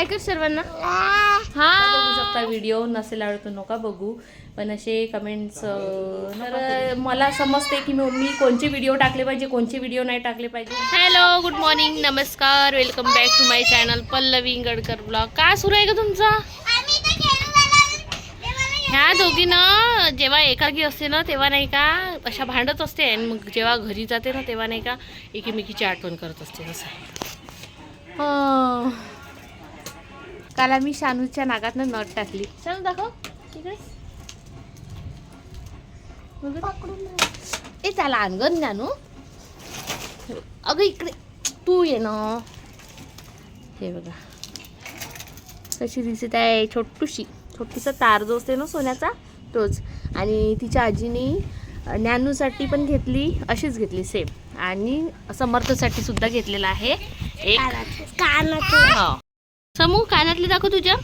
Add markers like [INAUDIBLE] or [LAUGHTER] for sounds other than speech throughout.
हाय कर सर्वांना. हा. बघू शकता व्हिडिओ नसेल आवडत नका बघू. पण असे कमेंट्स तर मला समजते की मी कोणचे व्हिडिओ टाकले पाहिजे कोणचे व्हिडिओ नाही टाकले पाहिजे. हॅलो गुड मॉर्निंग नमस्कार welcome back to my channel Pallavi Gadkar blog काय सुरू आहे का तुमचा? ह्या दोघीनं जेव्हा एकाकी असते ना तेव्हा नाही का अशा भांडत असते. आणि मग जेव्हा घरी जाते ना तेव्हा नाही का एकीमेकीची आठवण करत असते असं. हं. काल आम्ही शानूच्या नागातनं नट टाकली. शानू दाखव. ए त्याला अंगण ज्ञानू अगं इकडे. तू ये ना. हे बघा. कशी दिसत आहे छोटूशी. छोटीसा तार जो असते ना सोन्याचा तोच. आणि तिच्या आजीने अ, ज्ञानूसाठी पण घेतली अशीच घेतली सेम आणि समर्थसाठी सुद्धा घेतलेला आहे. एक. हो. समूह कानातले दाखव तुझ्या.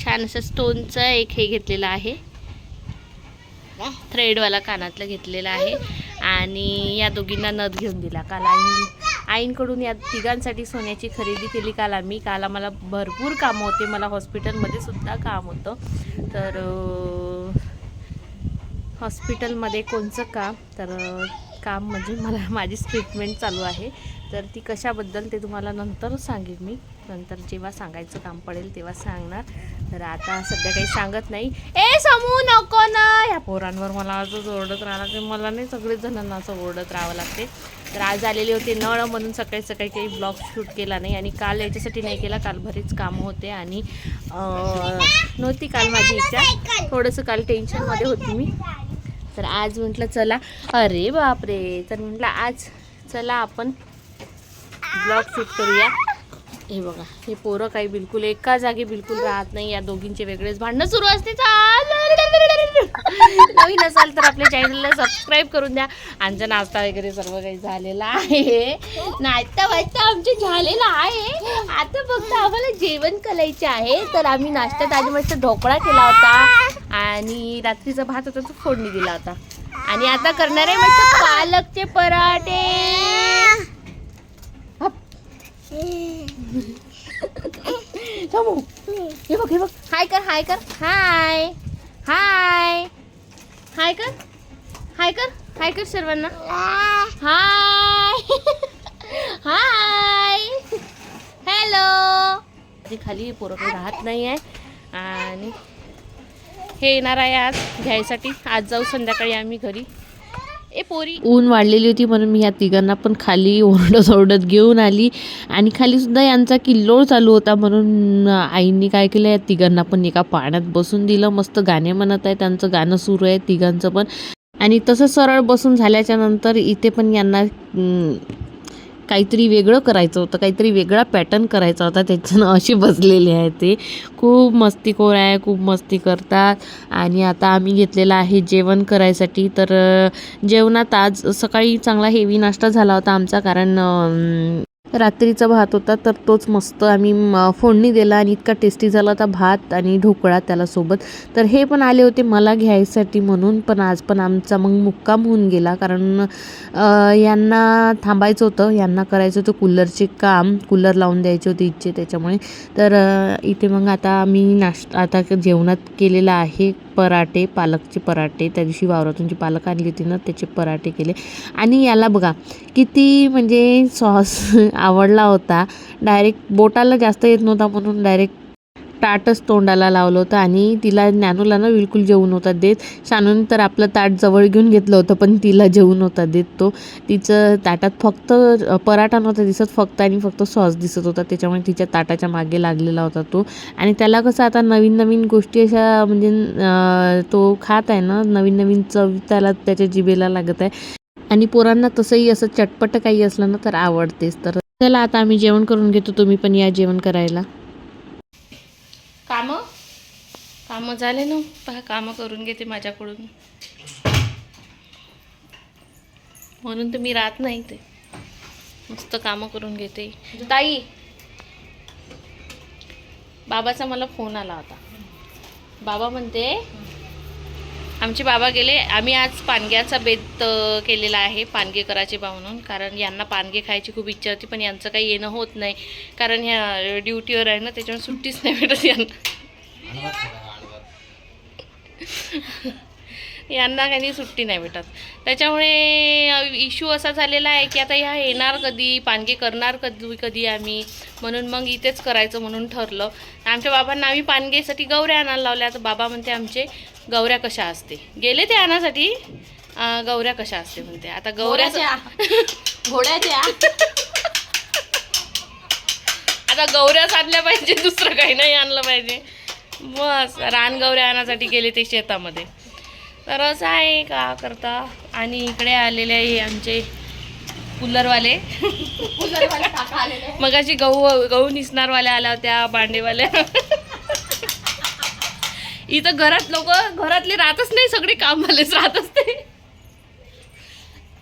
छान असं स्टोनचं एक हे घेतलेलं आहे. थ्रेडवाला कानातलं घेतलेलं आहे. आणि या दोघींना नथ घेऊन दिला काल आई आईंकडून या तिघांसाठी सोन्याची खरेदी केली काल आम्ही. काल आम्हाला भरपूर कामं होते. मला हॉस्पिटलमध्ये सुद्धा काम होतं. तर हॉस्पिटलमध्ये कोणचं काम? तर काम म्हणजे मला माझी ट्रीटमेंट चालू आहे. तर ती कशाबद्दल ते तुम्हाला नंतर सांगेन मी. नंतर जेव्हा सांगायचं काम पडेल तेव्हा सांगणार. तर आता सध्या काही सांगत नाही. ए समू नको ना. ह्या पोरांवर मला असंच ओरडत राहणार ते मला नाही सगळेच जणांना असं ओरडत राहावं लागते तर आज आलेले होते नळ म्हणून सकाळी सकाळी काही ब्लॉग शूट केला नाही आणि काल याच्यासाठी नाही केला. काल बरीच कामं होते आणि नव्हती काल माझी इच्छा. थोडंसं काल टेन्शनमध्ये होती मी. तर आज म्हटलं चला. अरे बापरे. तर म्हटलं आज चला आपण ब्लॉग शूट करूया. हे बघा हे पोरं काही बिलकुल एका जागी बिलकुल राहत नाही. या दोघींचे वेगळेच भांडणं सुरू असते. चाल नवीन असाल तर आपल्या चॅनलला सबस्क्राईब करून द्या. आमचा नाश्ता वगैरे सर्व काही झालेला आहे. नाश्ता वाजता आमचे झालेला आहे. आता फक्त आम्हाला जेवण करायचे आहे. तर आम्ही नाश्त्यात आधी मस्त ढोकळा केला होता. आणि रात्रीचा भात होता तो फोडणी दिला होता. आणि आता करणार आहे मस्त पालकचे पराठे. समू हे बघ हे बघ हाय कर हाय कर हाय हाय हाय कर हाय कर हाय कर सर्वांना हाय हाय हॅलो खाली पोरं काही राहत नाही आहे. आणि हे येणार आहे आज घ्यायसाठी. आज जाऊ संध्याकाळी आम्ही घरी. ए पोरी. ऊन वाढलेली होती म्हणून मी ह्या तिघांना पण खाली ओरडत ओरडत घेऊन आली. आणि खाली सुद्धा यांचा किल्लोळ चालू होता म्हणून आईंनी काय केलं? या तिघांना पण एका पाण्यात बसून दिलं. मस्त गाणे म्हणत आहे त्यांचं गाणं सुरू आहे तिघांचं पण. आणि तसं सरळ बसून झाल्याच्यानंतर इथे पण यांना काहीतरी वेगळं करायचं होतं काहीतरी वेगळा पॅटर्न करायचा होता त्याच्यानं असे बसलेले आहे ते. खूप मस्तीखोर आहे खूप मस्ती करतात. आणि आता आम्ही घेतलेलं आहे जेवण करायसाठी. तर जेवणात आज सकाळी चांगला हेवी नाश्ता झाला होता आमचा कारण रात्रीचा भात होता तर तोच मस्त आम्ही फोडणी दिला आणि इतका टेस्टी झाला होता भात आणि ढोकळा त्याला सोबत तर हे पण आले होते मला घ्यायसाठी म्हणून पण आज पण आमचा मग मुक्काम होऊन गेला. कारण यांना थांबायचं होतं यांना करायचं होतं कूलरचे काम कूलर लावून द्यायचे होते इच्छे त्याच्यामुळे. तर इथे मग आता आम्ही नाश्ता आता जेवणात केलेला आहे. पराठे पालकचे पराठे त्या दिवशी वावरातून जी पालक आणली होती ना त्याचे पराठे केले. आणि याला बघा किती म्हणजे सॉस [LAUGHS] आवडला होता. डायरेक्ट बोटाला जास्त येत नव्हता म्हणून डायरेक्ट ताटच तोंडाला लावलं होतं आणि तिला ज्ञानूला ना बिलकुल जेवू नव्हता देत. शानून तर आपलं ताट जवळ घेऊन घेतलं होतं पण तिला जेवू नव्हता देत तो. तिचं ताटात फक्त पराठा नव्हता दिसत फक्त आणि फक्त सॉस दिसत होता. त्याच्यामुळे तिच्या ताटाच्या मागे लागलेला होता तो. आणि त्याला कसं आता नवीन नवीन गोष्टी अशा म्हणजे तो खात आहे ना नवीन नवीन चव त्याला त्याच्या जिभेला लागत आहे. आणि पोरांना तसंही असं चटपट काही असलं ना तर आवडतेच. तर चला आता आम्ही जेवण करून घेतो तुम्ही पण या जेवण करायला. कामं? कामं झाले ना? पहा कामं करून घेते माझ्याकडून. म्हणून तर मी राहत नाही ते मस्त कामं करून घेते. ताई! बाबाचा मला फोन आला होता. बाबा म्हणते आमचे बाबा गेले. आम्ही आज पानग्याचा बेत केलेला आहे पानगे करायचे बा म्हणून. कारण यांना पानगे खायची खूप इच्छा होती पण यांचं काही येणं होत नाही. कारण ह्या ड्युटीवर आहे ना त्याच्यामुळे सुट्टीच नाही भेटत यांना. यांना काही सुट्टी नाही भेटत. त्याच्यामुळे इश्यू असा झालेला आहे की आता ह्या येणार कधी पानगे करणार कधी कधी आम्ही. म्हणून मग इथेच करायचं म्हणून ठरलं. आमच्या बाबांना आम्ही पानगेसाठी गौऱ्या आणायला लावल्या. तर बाबा म्हणते आमचे गौऱ्या कशा असते? गेले ते आणण्यासाठी अं, गौऱ्या कशा असते म्हणते. आता गौऱ्या घोड्याच्या. [LAUGHS] आता गौऱ्याच आणल्या पाहिजे दुसरं काही नाही आणलं पाहिजे. बस रानगौऱ्या आणण्यासाठी गेले ते शेतामध्ये. तर असं आहे का करता? आणि इकडे आलेले आहे आमचे कूलरवाले. आलेले मगाशी गहू गहू निसणारवाल्या आल्या होत्या भांडेवाल्या. इथं घरात लोक घरातले राहतच नाही सगळे कामवालेच राहत असते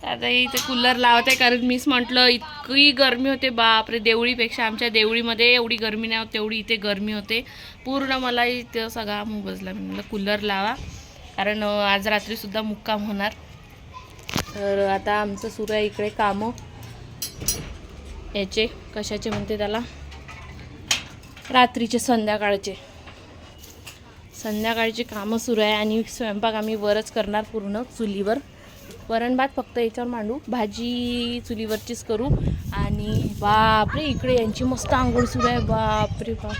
आता इथे कूलर लावत आहे कारण मीच म्हटलं इतकी गरमी होते बापरे देवळीपेक्षा आमच्या देवळीमध्ये एवढी गरमी नाही होत तेवढी इथे गरमी होते. पूर्ण मला इथं सगळा मुबजला मी म्हटलं कूलर लावा. कारण आज रात्रीसुद्धा मुक्काम होणार. तर आता आमचं सुरू आहे इकडे कामं. याचे कशाचे म्हणते त्याला? रात्रीचे संध्याकाळचे. संध्याकाळची कामं सुरू आहे आणि स्वयंपाक आम्ही वरच करणार पूर्ण चुलीवर. वरण भात फक्त याच्यावर मांडू भाजी चुलीवरचीच करू आणि बापरे इकडे यांची मस्त आंघोळ सुरू आहे. बापरे बाप.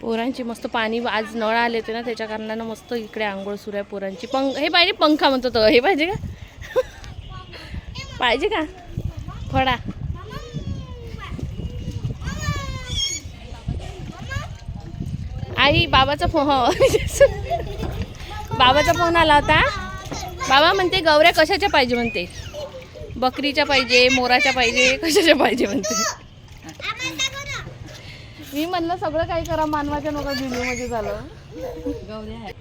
पोरांची मस्त पाणी आज नळ आले होते ना त्याच्या कारणानं मस्त इकडे आंघोळ सुरू आहे पोरांची. पंख हे पाहिजे पंखा म्हणतो तो हे पाहिजे का? [LAUGHS] पाहिजे का? फडा. आई बाबाचा फोन हो. बाबाचा फोन आला होता. बाबा म्हणते गौऱ्या कशाच्या पाहिजे? म्हणते. बकरीच्या पाहिजे मोराच्या पाहिजे कशाच्या पाहिजे म्हणते. मी म्हणलं सगळं काही करा मानवाच्या नका व्हिडिओमध्ये झालं. गौऱ्या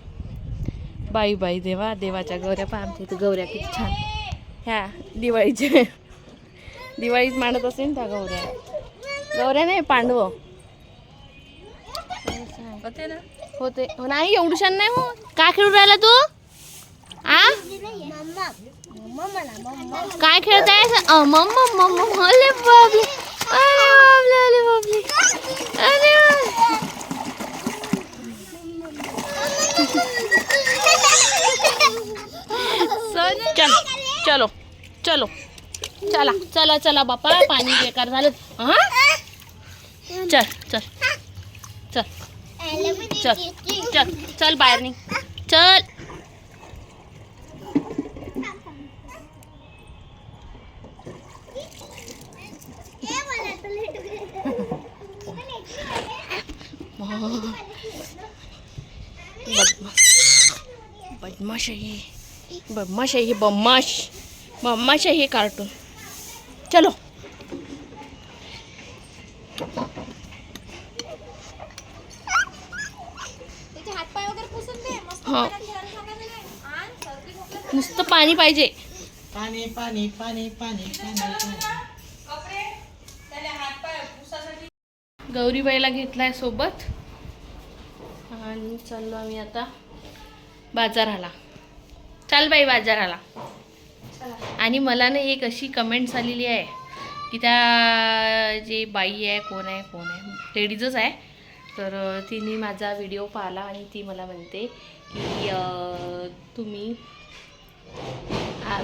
बाई बाई देवा देवाच्या गौऱ्या पहा आमच्या इथे गौऱ्या किती छान. ह्या दिवाळीचे. दिवाळीत मांडत असेल त्या गौऱ्या. गौऱ्या नाही पांडव. होते ना? होते. हो नाही एवढूशान नाही हो. काय खेळून राहिला तू? आ? काय खेळताय? मम्मा मम्मा अरे बाबले. अरे बाबले अरे बाबले. अरे चल चलो चलो. चला चला चला बापा पाणी बेकार झालं. हा चल चल चल. चल चल चल बाहेर निघ चल। बदमाश आहे. बदमाश आहे बदमाश। बदमाश आहे कार्टून चलो। हो. नुसतं पाणी पाहिजे. पाणी पाणी पाणी पाणी पाणी गौरीबाईला घेतलाय सोबत. आणि चाललो आम्ही आता बाजाराला. चाल बाई बाजाराला. आणि मला ना एक अशी कमेंट्स आलेली आहे की त्या जे बाई आहे कोण आहे कोण आहे लेडीजच आहे तर तिने माझा व्हिडिओ पाहिला आणि ती मला म्हणते की तुम्ही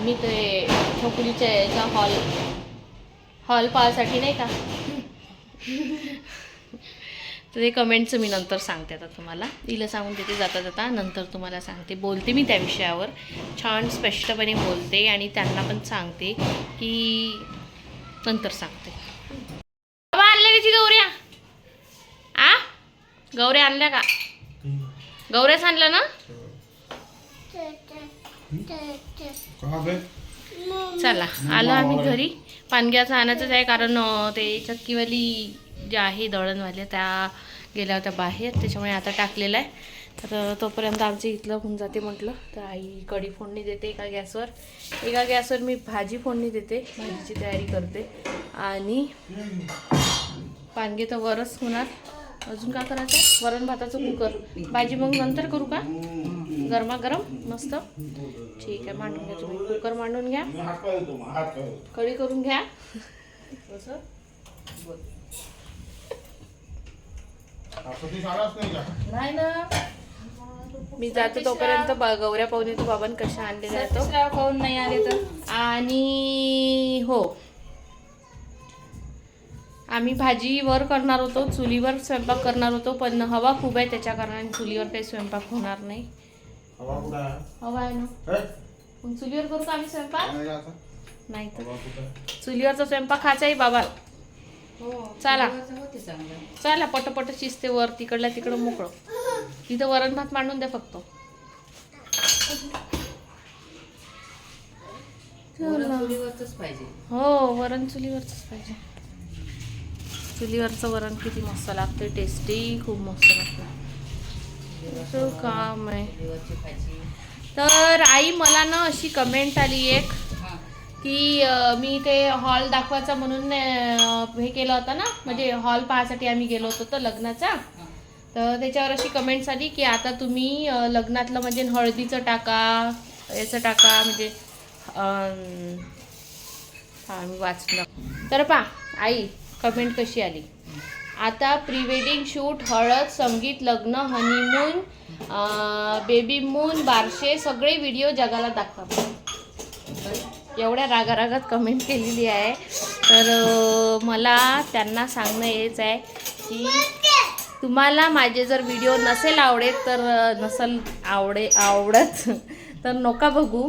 मी ते छोकुलीच्या याचा हॉल हॉल पाहासाठी नाही का? तर ते कमेंटचं मी नंतर सांगते आता तुम्हाला. तिला सांगून देते जाता जाता. नंतर तुम्हाला सांगते. बोलते मी त्या विषयावर. छान स्पष्टपणे बोलते आणि त्यांना पण सांगते की नंतर सांगते. बाबा आणले त्याची गौऱ्या आ? गौऱ्या आणल्या का? गौऱ्याच आणल्या ना? चला आलो आम्ही घरी. पानग्याचं आणायचंच आहे कारण ते चक्कीवाली जे आहे दळणवाले त्या गेल्या होत्या बाहेर. त्याच्यामुळे आता टाकलेलं आहे. तर तोपर्यंत आमचं इथलं होऊन जाते म्हटलं. तर आई कढी फोडणी देते एका गॅसवर. एका गॅसवर मी भाजी फोडणी देते. भाजीची तयारी करते. आणि पानगे तर वरच होणार. अजून का करायचं? वरण भाताचं कुकर. भाजी मग नंतर करू का? गरमागरम मस्त. ठीक आहे मांडून घ्या तुम्ही. कुकर मांडून घ्या. कढी करून घ्या. नाही ना. मी जातो तोपर्यंत गौऱ्या पाहुणे तो बाबांनी कशा आणलेल्या आहेत तो. श्राव खाऊन नाही आले तर? आणि हो आम्ही भाजी वर करणार होतो चुलीवर स्वयंपाक करणार होतो पण हवा खूप आहे त्याच्या कारणाने चुलीवर काही स्वयंपाक होणार नाही. हवा आहे? ना. मग चुलीवर करू का आम्ही स्वयंपाक? नाही तर. चुलीवरचा स्वयंपाक खायचा आहे बाबा. हो चला. चला पटपट शिजते वर तिकडल्या तिकडं मोकळं. तिथं वरण भात मांडून द्या फक्त. हो वरण चुलीवरच पाहिजे. चुलीवरचं वरण किती मस्त लागते टेस्टी खूप मस्त लागतं काम आहे. तर आई मला ना अशी कमेंट आली एक की मी ते हॉल दाखवायचा म्हणून हे केलं होतं ना म्हणजे हॉल पाहायसाठी आम्ही गेलो होतो तर लग्नाचा. तर त्याच्यावर अशी कमेंट्स आली की आता तुम्ही लग्नातलं म्हणजे हळदीचं टाका याचं टाका म्हणजे हा मी वाचलं. तर पा आई कमेंट कशी आली? आता प्री वेडिंग शूट हळद संगीत लग्न हनीमून बेबी मून बारशे सगळे व्हिडिओ जगाला दाखवा. एवढ्या रागारागात कमेंट केलेली आहे. तर मला त्यांना सांगणं हेच आहे की तुम्हाला माझे जर व्हिडिओ नसेल आवडेत तर नसेल आवडे आवडत तर नका बघू.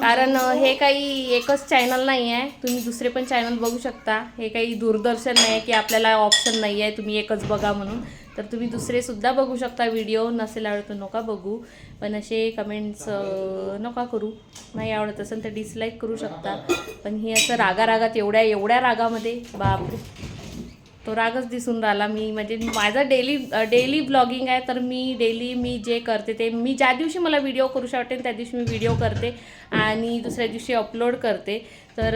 कारण हे काही एकच चॅनल नाही आहे तुम्ही दुसरे पण चॅनल बघू शकता. हे काही दूरदर्शन नाही आहे की आपल्याला ऑप्शन नाही आहे तुम्ही एकच बघा म्हणून. तर तुम्ही दुसरेसुद्धा बघू शकता व्हिडिओ नसेल आवडत तर नका बघू. पण असे कमेंट्स नका करू. नाही आवडत असेल तर डिसलाईक करू शकता. पण हे असं रागा रागात एवढ्या एवढ्या रागामध्ये बापरे. तो रागच दिसून राहिला. मी म्हणजे माझं डेली डेली ब्लॉगिंग आहे तर मी डेली मी जे करते ते मी ज्या दिवशी मला व्हिडिओ करू वाटेल त्या दिवशी मी व्हिडिओ करते आणि दुसऱ्या दिवशी अपलोड करते. तर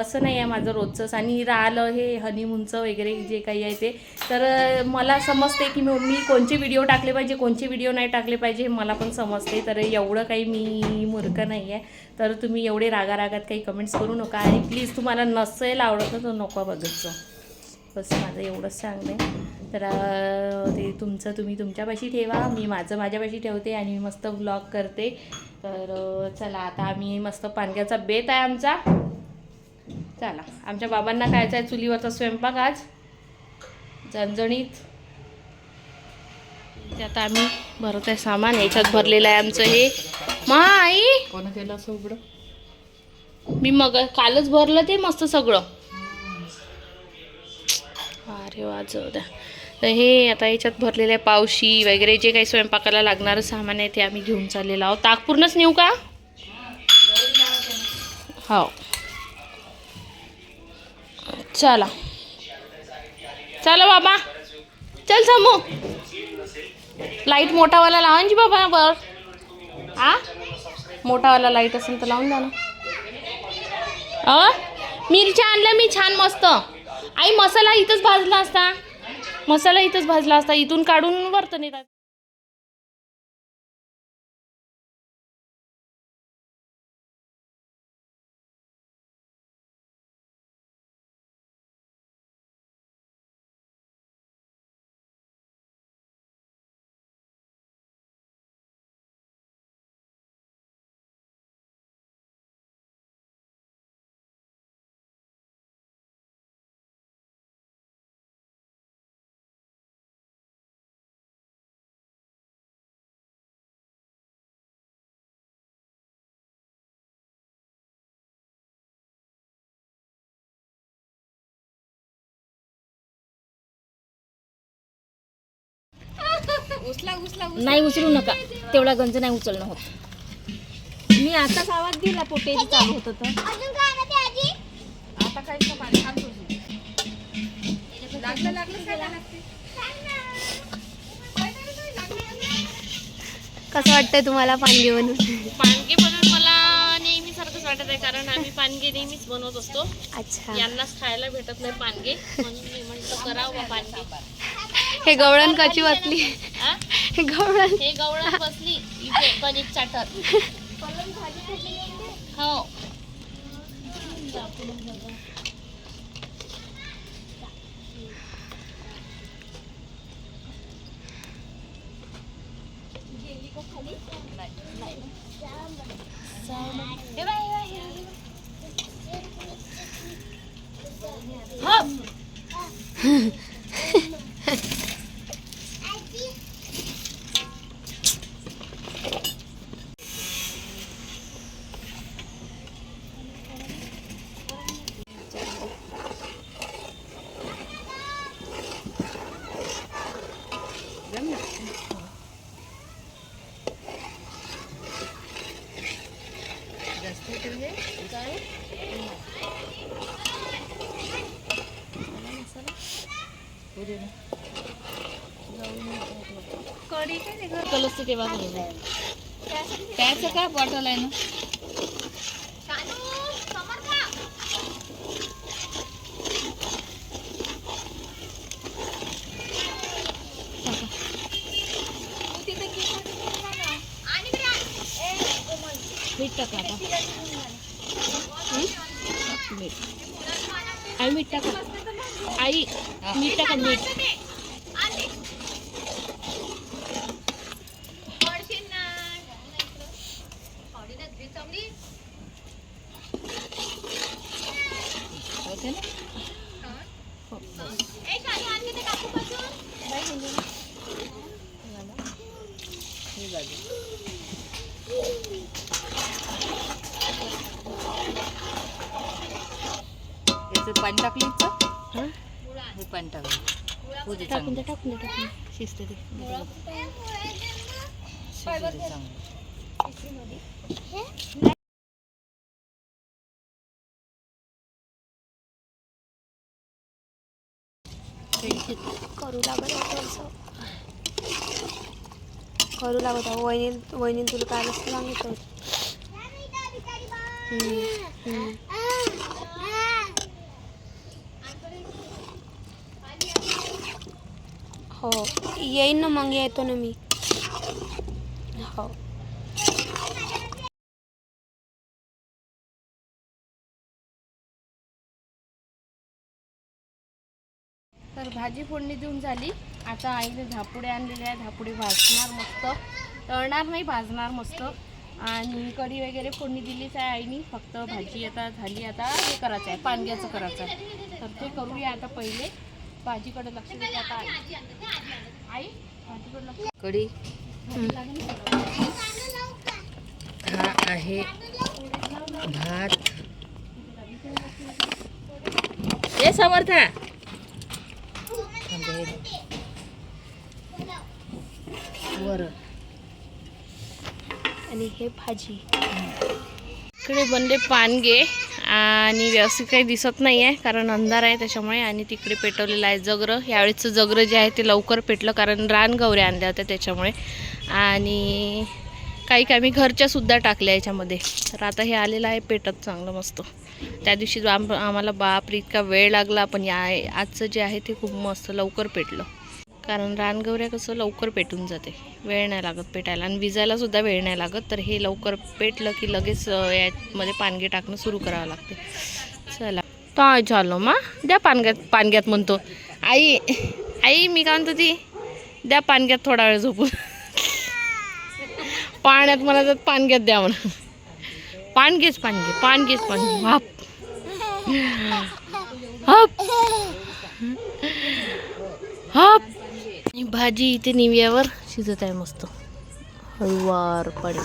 असं नाही आहे माझं रोजचंच. आणि राहिलं हे हनीमूनचं वगैरे जे काही आहे ते. तर मला समजते की मी मी कोणचे व्हिडिओ टाकले पाहिजे कोणचे व्हिडिओ नाही टाकले पाहिजे हे मला पण समजते तर एवढं काही मी मूर्ख नाही आहे. तर तुम्ही एवढे रागारागात काही कमेंट्स करू नका. आणि प्लीज तुम्हाला नसेल आवडत तर नको बघत बस माझं एवढंच सांगणं आहे तर ते तुमचं तुम्ही तुमच्यापाशी ठेवा मी माझं माझ्यापाशी ठेवते आणि मी मस्त ब्लॉग करते. तर चला आता आम्ही मस्त पानग्याचा बेत आहे आमचा. चला आमच्या बाबांना खायचा आहे चुलीवरचा स्वयंपाक आज. झणझणीत. ते आता आम्ही भरत आहे सामान याच्यात भरलेलं आहे आमचं हे. मा आई कोण केलं असं उघडं? मी मग कालच भरलं ते मस्त सगळं. अरे वा जाऊ द्या. तर हे आता याच्यात भरलेले पावशी वगैरे जे काही स्वयंपाकाला लागणारं सामान आहे ते आम्ही घेऊन चाललेलो आहोत. ताक पूर्णच नेऊ का? हो. चला. चला बाबा. चल समू लाइट मोठावाला लावा जी बाबा बर आ? मोठावाला लाइट असेल तर लावून द्या ना. अ? मिरच्या आणल्या मी छान मस्त. आई मसाला इथंच भाजला असता. मसाला इथंच भाजला असता. इथून काढून वरतं नेतात नाही उचलू नका. तेवढा गंज नाही उचलणं होत. मी आताच आवाज दिला पोटे चालू होत तर. आता थोडी. लागलं लागलं काय लागते कसं वाटतंय तुम्हाला पानगे बनवून? पानगे बनवून मला नेहमीसारखंच वाटत आहे कारण आम्ही पानगे नेहमीच बनवत असतो. अच्छा. यांनाच खायला भेटत नाही पानगे म्हणून मी म्हटलं करावं बा पानगे. हे गवळण कशी आ? हे गवळण. हे गवळण बसली इथे कणिक चाटत हो. [LAUGHS] कलस तेव्हा त्याचं काय बॉटल आहे ना? मीठ टाका? मीठ आई मीठ टाका. आई मीठ टाका मीठ. होते ना याचं पाणी टाकली का हं? हे पाणी टाकलं होऊ दे टाकून चांगलं दे टाकून दे टाकून दे शिजते ते शिजू दे चांगलं करू लागत आहे थोडंसं. करू लागत आहे वहिनी वहिनी तुला काय असं सांगितलं? होतं हो येईन ना मग येतो ना मी. हो. भाजी फोडणी देऊन झाली. आता आईने धापुडे आणलेले आहे धापुडे भाजणार मस्त. तळणार नाही भाजणार मस्त. आणि कढी वगैरे फोडणी दिलीच आहे आईनी. फक्त भाजी आता झाली. आता हे करायचं आहे. पानग्याचं करायचं आहे. तर ते करूया आता पहिले. भाजीकडे लक्ष आता आई. आई भाजीकडे लक्ष कढी. हा आहे भात. हे समर्था. आहेत वरण आणि हे भाजी. इकडे बनले पानगे आणि व्यवस्थित काही दिसत नाही आहे कारण अंधार आहे त्याच्यामुळे आणि तिकडे पेटवलेलं आहे जगरं. यावेळेचं जगरं जे आहे ते लवकर पेटलं कारण रानगवऱ्या आणल्या होत्या त्याच्यामुळे. आणि काही काही मी घरच्या सुद्धा टाकल्या याच्यामध्ये. तर आता हे आलेलं आहे पेटत चांगलं मस्त. त्या दिवशी जो आम आम्हाला बापरे इतका वेळ लागला पण या आजचं जे आहे ते खूप मस्त लवकर पेटलं. कारण रानगवऱ्या कसं लवकर पेटून जाते. वेळ नाही लागत पेटायला आणि विजायला सुद्धा वेळ नाही लागत. तर हे लवकर पेटलं की लगेच यामध्ये पानगे टाकणं सुरू करावं लागते. चला. काय झालो मा. द्या पानग्यात पानग्यात म्हणतो. आई आई मी काय म्हणतो ती? द्या पानग्यात थोडा वेळ झोपून. पाण्यात मला जात पानग्यात द्या म्हणून. पानगेच पानगे पानगेच पानगे हाप. हाप. हाप भाजी इथे निव्यावर शिजत आहे मस्त. हळूवार पडेल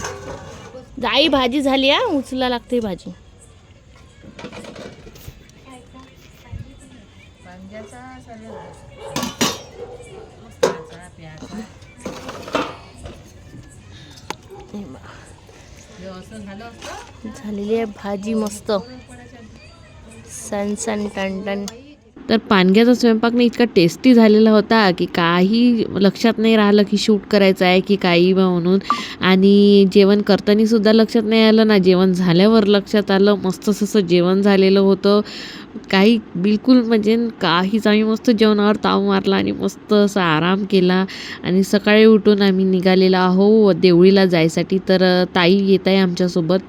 जाई भाजी झाली हा? उचला लागते भाजी. झालेली आहे भाजी मस्त. सन सन टन टन. तर पानग्याचा स्वयंपाक ना इतका टेस्टी झालेला होता की काही लक्षात नाही राहिलं की शूट करायचं आहे की काही बा म्हणून. आणि जेवण करताना सुद्धा लक्षात नाही आलं ना जेवण झाल्यावर लक्षात आलं मस्त असं जेवण झालेलं होतं. काही बिलकुल म्हणजे काहीच आम्ही मस्त जेवणावर ताव मारला आणि मस्त असा आराम केला. आणि सकाळी उठून आम्ही निघालेलो आहो देवळीला जायसाठी. तर ताई येत आहे आमच्यासोबत.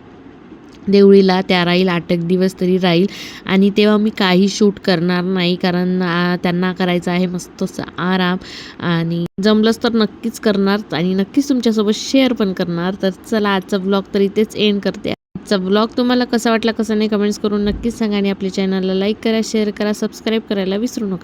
देवळीला त्या राहील आठ एक दिवस तरी राहील. आणि तेव्हा मी काही शूट करणार नाही कारण त्यांना करायचं आहे मस्त आराम. आणि जमलंच तर नक्कीच करणार आणि नक्कीच तुमच्यासोबत शेअर पण करणार. तर चला आजचा ब्लॉग तर इथेच एंड करते. आजचा ब्लॉग तुम्हाला कसा वाटला कसा नाही कमेंट्स करून नक्कीच सांगा. आणि आपल्या चॅनलला लाईक करा शेअर करा सबस्क्राईब करायला विसरू नका.